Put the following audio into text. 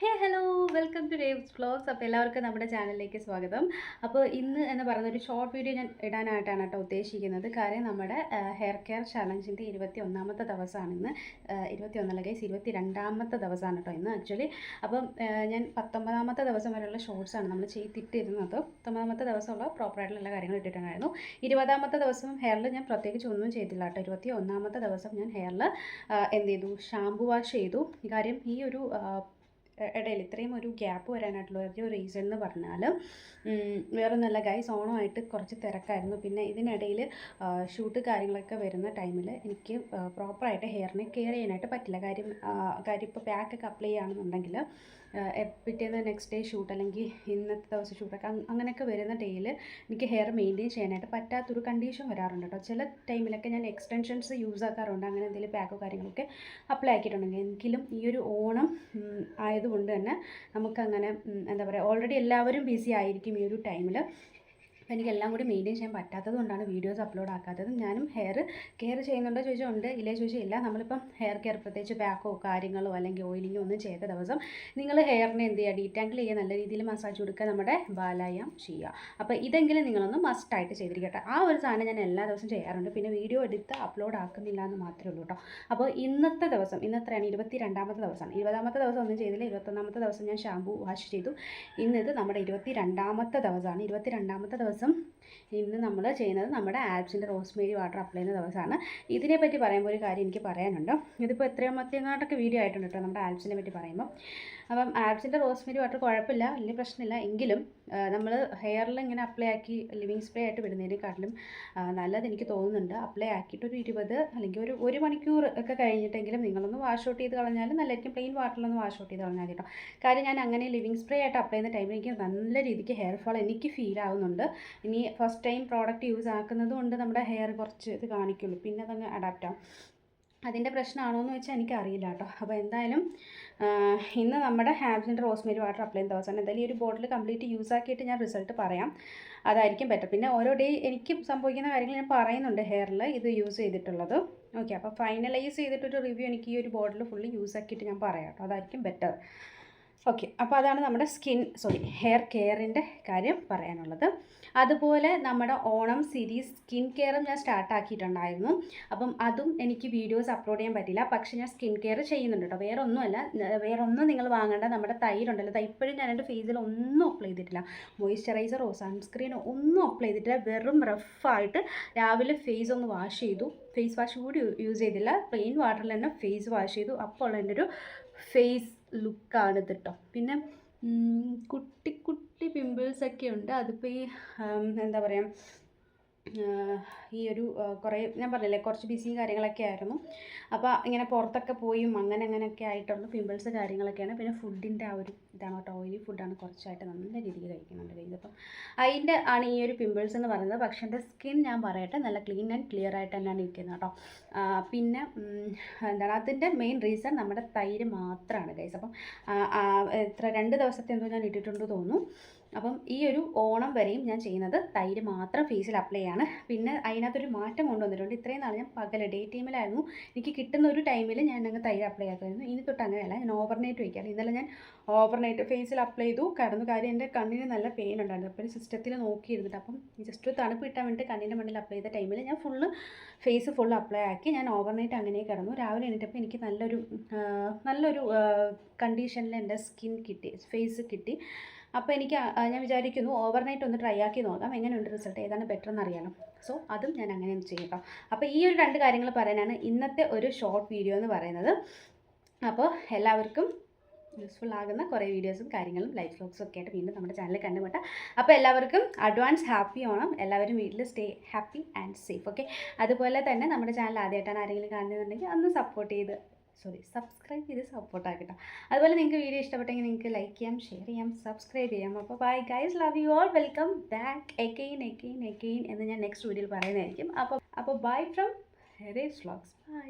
Hey hello welcome to Dave's vlogs അപ്പോൾ എല്ലാവർക്കും നമ്മുടെ ചാനലിലേക്ക് സ്വാഗതം. അപ്പോൾ ഇന്ന് എന്ന് പറയുന്ന ഒരു ഷോർട്ട് വീഡിയോ ഞാൻ ഇടാനായിട്ടാണ് കേട്ടോ ഉദ്ദേശിക്കുന്നത്. കാര്യം നമ്മുടെ ഹെയർ കെയർ ചലഞ്ചിന്റെ ഇരുപത്തി ഒന്നാമത്തെ ദിവസമാണ് ഇന്ന്. ഇരുപത്തി ഒന്നല്ല കേസ് ഇരുപത്തി രണ്ടാമത്തെ ദിവസമാണ് കേട്ടോ ഇന്ന് ആക്ച്വലി അപ്പം ഞാൻ പത്തൊമ്പതാമത്തെ ദിവസം വരെയുള്ള ഷോർട്സാണ് നമ്മൾ ചെയ്തിട്ടിരുന്നത്. പത്തൊമ്പതാമത്തെ ദിവസമുള്ള പ്രോപ്പറായിട്ടുള്ള കാര്യങ്ങൾ ഇട്ടിട്ടുണ്ടായിരുന്നു. ഇരുപതാമത്തെ ദിവസം ഹെയറിൽ ഞാൻ പ്രത്യേകിച്ച് ഒന്നും ചെയ്തില്ല കേട്ടോ. ഇരുപത്തി ഒന്നാമത്തെ ദിവസം ഞാൻ ഹെയറിൽ എന്ത് ചെയ്തു? ഷാമ്പു വാഷ് ചെയ്തു. കാര്യം ഈ ഒരു ഇടയിൽ ഇത്രയും ഒരു ഗ്യാപ്പ് വരാനായിട്ടുള്ള ഒരു റീസൺ എന്ന് പറഞ്ഞാൽ വേറെ നല്ല ഗൈസ് ഓണമായിട്ട് കുറച്ച് തിരക്കായിരുന്നു. പിന്നെ ഇതിനിടയിൽ ഷൂട്ട് കാര്യങ്ങളൊക്കെ വരുന്ന ടൈമിൽ എനിക്ക് പ്രോപ്പറായിട്ട് ഹെയറിനെ കെയർ ചെയ്യാനായിട്ട് പറ്റില്ല. കാര്യം കാര്യം ഇപ്പോൾ പാക്കൊക്കെ അപ്ലൈ ചെയ്യുകയാണെന്നുണ്ടെങ്കിൽ പിറ്റേന്ന് നെക്സ്റ്റ് ഡേ ഷൂട്ട് അല്ലെങ്കിൽ ഇന്നത്തെ ദിവസം ഷൂട്ടൊക്കെ അങ്ങനെയൊക്കെ വരുന്ന ഡേയിൽ എനിക്ക് ഹെയർ മെയിന്റെയിൻ ചെയ്യാനായിട്ട് പറ്റാത്തൊരു കണ്ടീഷൻ വരാറുണ്ട് കേട്ടോ. ചില ടൈമിലൊക്കെ ഞാൻ എക്സ്റ്റൻഷൻസ് യൂസ് ആക്കാറുണ്ട്. അങ്ങനെ എന്തെങ്കിലും പാക്കോ കാര്യങ്ങളൊക്കെ അപ്ലൈ ആക്കിയിട്ടുണ്ടെങ്കിൽ. എങ്കിലും ഈ ഒരു ഓണം ഉം, ആയതുകൊണ്ട് തന്നെ നമുക്കങ്ങനെ എന്താ പറയുക ഓൾറെഡി എല്ലാവരും ബിസി ആയിരിക്കും ഈ ഒരു ടൈമിൽ അപ്പോൾ എനിക്കെല്ലാം കൂടി മെയിന്റെയിൻ ചെയ്യാൻ പറ്റാത്തത് കൊണ്ടാണ് വീഡിയോസ് അപ്ലോഡ് ആക്കാത്തത്. ഞാനും ഹെയർ കെയർ ചെയ്യുന്നുണ്ടോ ചോദിച്ചാൽ ഉണ്ട് ഇല്ലേ ചോദിച്ചാൽ ഇല്ല. നമ്മളിപ്പം ഹെയർ കെയർ പ്രത്യേകിച്ച് പാക്കോ കാര്യങ്ങളോ അല്ലെങ്കിൽ ഓയിലിങ്ങോ ഒന്നും ചെയ്ത ദിവസം നിങ്ങൾ ഹെയറിനെ എന്ത് ചെയ്യുക? ഡീറ്റാങ്കിൾ ചെയ്യുക. നല്ല രീതിയിൽ മസാജ് കൊടുക്കുക നമ്മുടെ ബാലായം ചെയ്യുക അപ്പോൾ ഇതെങ്കിലും നിങ്ങളൊന്ന് മസ്റ്റായിട്ട് ചെയ്തിരിക്കട്ടെ. ആ ഒരു സാധനം ഞാൻ എല്ലാ ദിവസവും ചെയ്യാറുണ്ട്. പിന്നെ വീഡിയോ എടുത്ത് അപ്ലോഡ് ആക്കുന്നില്ല എന്ന് മാത്രമേ ഉള്ളൂ കേട്ടോ. അപ്പോൾ ഇന്നത്തെ ദിവസം ഇന്നത്രയാണ് ഇരുപത്തി രണ്ടാമത്തെ ദിവസമാണ് ഇരുപതാമത്തെ ദിവസം ഒന്നും ചെയ്തില്ല. ഇരുപത്തൊന്നാമത്തെ ദിവസം ഞാൻ ഷാമ്പു വാഷ് ചെയ്തു. ഇന്നിത് നമ്മുടെ ഇരുപത്തി രണ്ടാമത്തെ ദിവസമാണ്. ഇരുപത്തി രണ്ടാമത്തെ ദിവസം ഇന്ന് നമ്മൾ ചെയ്യുന്നത് നമ്മുടെ ആൽപ്സിന്റെ റോസ്മേരി വാട്ടർ അപ്ലൈ ചെയ്യുന്ന ദിവസമാണ്. ഇതിനെപ്പറ്റി പറയുമ്പോൾ ഒരു കാര്യം എനിക്ക് പറയാനുണ്ട്. ഇതിപ്പോൾ എത്രയാമത്തെങ്ങാട്ടൊക്കെ വീഡിയോ ആയിട്ടുണ്ട് കേട്ടോ നമ്മുടെ ആൽപ്സിനെ പറ്റി പറയുമ്പോൾ. അപ്പം ആൽപ്സിന്റെ റോസ്മേരി വാട്ടർ കുഴപ്പമില്ല വലിയ പ്രശ്നമില്ല. എങ്കിലും നമ്മൾ ഹെയറിൽ ഇങ്ങനെ അപ്ലൈ ആക്കി ലിവിങ് സ്പ്രേ ആയിട്ട് വിടുന്നതിനെക്കാട്ടിലും നല്ലത് എനിക്ക് തോന്നുന്നുണ്ട്. അപ്ലൈ ആക്കിയിട്ട് ഒരു ഇരുപത് അല്ലെങ്കിൽ ഒരു ഒരു മണിക്കൂർ ഒക്കെ കഴിഞ്ഞിട്ടെങ്കിലും നിങ്ങളൊന്ന് വാഷ് ഔട്ട് ചെയ്ത് കളഞ്ഞാൽ നല്ലതായിരിക്കും. പ്ലെയിൻ വാട്ടറിലൊന്ന് വാഷ് ഔട്ട് ചെയ്ത് കളഞ്ഞാൽ കേട്ടോ. കാര്യം ഞാൻ അങ്ങനെ ലിവിങ് സ്പ്രേ ആയിട്ട് അപ്ലൈ ചെയ്യുന്ന ടൈമിൽ എനിക്ക് നല്ല രീതിക്ക് ഹെയർ ഫോൾ എനിക്ക് ഫീൽ ആവുന്നുണ്ട്. ഇനി ഫസ്റ്റ് ടൈം പ്രോഡക്റ്റ് യൂസ് ആക്കുന്നത് കൊണ്ട് നമ്മുടെ ഹെയർ കുറച്ച് ഇത് കാണിക്കുള്ളൂ. പിന്നെ അതങ്ങ് അഡാപ്റ്റ് ആവും. അതിന്റെ പ്രശ്നമാണോ എന്ന് വെച്ചാൽ എനിക്കറിയില്ല കേട്ടോ. അപ്പോൾ എന്തായാലും ഇന്ന് നമ്മുടെ ഹാബ്സിന്റെ റോസ്മേരി വാട്ടർ അപ്ലൈ ചെയ്യുന്ന ദിവസമാണ് എന്തായാലും ഈ ഒരു ബോട്ടിൽ കംപ്ലീറ്റ് യൂസ് ആക്കിയിട്ട് ഞാൻ റിസൾട്ട് പറയാം. അതായിരിക്കും ബെറ്റർ. പിന്നെ ഓരോ ഡേ എനിക്ക് സംഭവിക്കുന്ന കാര്യങ്ങൾ ഞാൻ പറയുന്നുണ്ട് ഹെയറിൽ ഇത് യൂസ് ചെയ്തിട്ടുള്ളത്. ഓക്കെ അപ്പോൾ ഫൈനലൈസ് ചെയ്തിട്ടൊരു റിവ്യൂ എനിക്ക് ഈ ഒരു ബോട്ടിൽ ഫുള്ള് യൂസ് ആക്കിയിട്ട് ഞാൻ പറയാം കേട്ടോ. അതായിരിക്കും ബെറ്റർ. ഓക്കെ അപ്പോൾ അതാണ് നമ്മുടെ സ്കിൻ സോറി ഹെയർ കെയറിന്റെ കാര്യം പറയാനുള്ളത്. അതുപോലെ നമ്മുടെ ഓണം സീരീസ് സ്കിൻ കെയറും ഞാൻ സ്റ്റാർട്ടാക്കിയിട്ടുണ്ടായിരുന്നു അപ്പം അതും എനിക്ക് വീഡിയോസ് അപ്ലോഡ് ചെയ്യാൻ പറ്റില്ല പക്ഷേ ഞാൻ സ്കിൻ കെയർ ചെയ്യുന്നുണ്ട് കേട്ടോ വേറെ ഒന്നുമല്ല വേറെ ഒന്നും നിങ്ങൾ വാങ്ങേണ്ട. നമ്മുടെ തൈരുണ്ടല്ലോ തൈ ഇപ്പോഴും ഞാൻ എന്റെ ഫേസിൽ ഒന്നും അപ്ലൈ ചെയ്തിട്ടില്ല. മോയ്സ്ചറൈസറോ സൺസ്ക്രീനോ ഒന്നും അപ്ലൈ ചെയ്തിട്ടില്ല. വെറും റഫായിട്ട് രാവിലെ ഫേസ് ഒന്ന് വാഷ് ചെയ്തു. ഫേസ് വാഷ് കൂടി യൂസ് ചെയ്തില്ല. പ്ലെയിൻ വാട്ടറിൽ തന്നെ ഫേസ് വാഷ് ചെയ്തു. അപ്പോൾ ഉള്ള എന്റെ ഒരു ഫേസ് ലുക്കാണ് ഇത് കേട്ടോ പിന്നെ കുട്ടി കുട്ടി പിമ്പിൾസൊക്കെ ഉണ്ട്. അതിപ്പോൾ ഈ എന്താ പറയുക ഈ ഒരു കുറേ ഞാൻ പറഞ്ഞില്ലേ കുറച്ച് ബിസിയും കാര്യങ്ങളൊക്കെ ആയിരുന്നു. അപ്പോൾ ഇങ്ങനെ പുറത്തൊക്കെ പോയും അങ്ങനെ അങ്ങനെയൊക്കെ ആയിട്ടുള്ള പിമ്പിൾസ് കാര്യങ്ങളൊക്കെയാണ്. പിന്നെ ഫുഡിന്റെ ആ ഒരു ഇതാണ് കേട്ടോ. ഓയിലി ഫുഡാണ് കുറച്ചായിട്ട് നല്ല രീതിയിൽ കഴിക്കുന്നുണ്ട് guys. അപ്പം അതിന്റെ ആണ് ഈ ഒരു പിമ്പിൾസ് എന്ന് പറയുന്നത്. പക്ഷേ എന്റെ സ്കിൻ ഞാൻ പറയട്ടെ നല്ല ക്ലീൻ ആൻഡ് ക്ലിയർ ആയിട്ട് തന്നെയാണ് ഇരിക്കുന്നത് കേട്ടോ. പിന്നെ എന്താണ് അതിന്റെ മെയിൻ റീസൺ നമ്മുടെ തൈര് മാത്രമാണ് ഗൈസ് അപ്പം എത്ര രണ്ട് ദിവസത്തെ എന്തോ ഞാൻ ഇട്ടിട്ടുണ്ട് തോന്നുന്നു. അപ്പം ഈ ഒരു ഓണം വരെയും ഞാൻ ചെയ്യുന്നത് തൈര് മാത്രം ഫേസിൽ അപ്ലൈ ചെയ്യാണ് പിന്നെ അതിനകത്തൊരു മാറ്റം കൊണ്ടുവന്നിട്ടുണ്ട്. ഇത്രയും നാൾ ഞാൻ പകൽ ഡേ ടൈമിലായിരുന്നു എനിക്ക് കിട്ടുന്ന ഒരു ടൈമിൽ ഞാൻ അങ്ങ് തൈര് അപ്ലൈ ആക്കുമായിരുന്നു. ഇനി തൊട്ട് അങ്ങനെയല്ല ഞാൻ ഓവർനൈറ്റ് വയ്ക്കാറ്. ഇന്നലെ ഞാൻ ഓവർനൈറ്റ് ഫേസിൽ അപ്ലൈ ചെയ്തു. കിടന്നു കാര്യം എന്റെ കണ്ണിന് നല്ല പെയിൻ ഉണ്ടായിരുന്നു. അപ്പോൾ സിസ്റ്റത്തിൽ നോക്കിയിരുന്നിട്ട് അപ്പം ജസ്റ്റ് തണുപ്പ് കിട്ടാൻ വേണ്ടിയിട്ട് കണ്ണിന്റെ മണ്ണിൽ അപ്ലൈ ചെയ്ത ടൈമിൽ ഞാൻ ഫുള്ള് ഫേസ് ഫുൾ അപ്ലൈ ആക്കി ഞാൻ ഓവർനൈറ്റ് അങ്ങനെ കിടന്നു. രാവിലെ എണീറ്റപ്പോൾ എനിക്ക് നല്ലൊരു നല്ലൊരു കണ്ടീഷനിൽ എന്റെ സ്കിൻ കിട്ടി ഫേസ് കിട്ടി. അപ്പോൾ എനിക്ക് ഞാൻ വിചാരിക്കുന്നു ഓവർനൈറ്റ് ഒന്ന് ട്രൈ ആക്കി നോക്കാം. എങ്ങനെയുണ്ട് റിസൾട്ട് ഏതാണ് ബെറ്റർ എന്ന് അറിയാലോ സോ അതും ഞാൻ അങ്ങനെ ഒന്ന് ചെയ്യും അപ്പോൾ ഈ ഒരു രണ്ട് കാര്യങ്ങൾ പറയാനാണ് ഇന്നത്തെ ഒരു ഷോർട്ട് വീഡിയോ എന്ന് പറയുന്നത്. അപ്പോൾ എല്ലാവർക്കും യൂസ്ഫുൾ ആകുന്ന കുറേ വീഡിയോസും കാര്യങ്ങളും ലൈഫ് ബ്ലോഗ്സും ഒക്കെ ആയിട്ട് വീണ്ടും നമ്മുടെ ചാനലിൽ കണ്ടുമുട്ടാം. അപ്പോൾ എല്ലാവർക്കും അഡ്വാൻസ് ഹാപ്പി ഓണം. എല്ലാവരും വീട്ടിൽ stay happy and safe okay അതുപോലെ തന്നെ നമ്മുടെ ചാനൽ ആദ്യമായിട്ടാണ് ആരെങ്കിലും കാണുന്നുണ്ടെങ്കിൽ ഒന്ന് സപ്പോർട്ട് ചെയ്ത് സോറി സബ്സ്ക്രൈബ് ചെയ്ത് സപ്പോർട്ട് ആക്കട്ടോ. അതുപോലെ നിങ്ങൾക്ക് വീഡിയോ ഇഷ്ടപ്പെട്ടെങ്കിൽ നിങ്ങൾക്ക് ലൈക്ക് ചെയ്യാം ഷെയർ ചെയ്യാം സബ്സ്ക്രൈബ് ചെയ്യാം. അപ്പോൾ bye guys love you all welcome back again again again എന്ന് ഞാൻ നെക്സ്റ്റ് വീഡിയോയിൽ പറയുന്നതായിരിക്കും. അപ്പോൾ അപ്പോൾ bye from here's vlogs bye